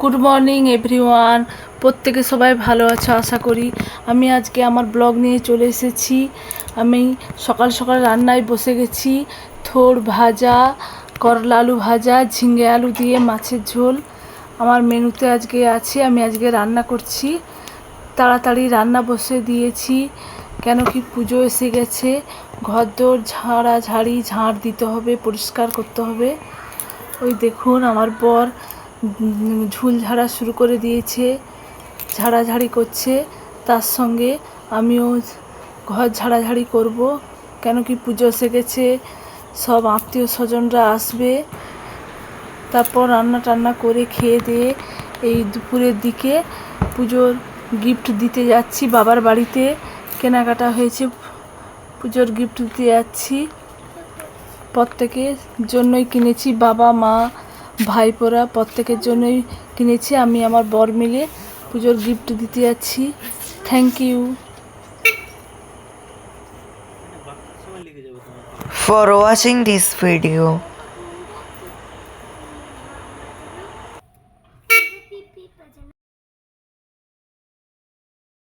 Good morning everyone প্রত্যেকে সবাই ভালো আছো, আশা করি। আমি আজকে আমার ব্লগ নিয়ে চলে এসেছি। আমি সকাল সকাল রান্নায় বসে গেছি। থোর ভাজা, করলা আলু ভাজা, ঝিঙে আলু দিয়ে মাছের ঝোল। আমার মেনুতে আজকে আছে, আমি আজকে রান্না করছি। তাড়াতাড়ি রান্না বসে দিয়েছি। কেন কি পুজো এসে গেছে। ঘর দোর ঝাড়া ঝাড়ি ঝাড় দিতে হবে, পরিষ্কার করতে হবে। ওই দেখুন, আমার বর ঝুল ঝাড়া শুরু করে দিয়েছে, ঝাড়াঝাড়ি করছে। তার সঙ্গে আমিও ঘর ঝাড়াঝাড়ি করব, কেন কি পুজো এসে গেছে সব আত্মীয় স্বজনরা আসবে। তারপর রান্না টান্না করে খেয়ে দিয়ে এই দুপুরের দিকে পুজোর গিফট দিতে যাচ্ছি, বাবার বাড়িতে। কেনাকাটা হয়েছে, পুজোর গিফট দিতে যাচ্ছি। প্রত্যেকের জন্যই কিনেছি, বাবা, মা ভাইপোরা প্রত্যেকের জন্যই কিনেছি। আমি আমার বর মিলে পুজোর গিফট দিতে যাচ্ছি। Thank you for watching this video.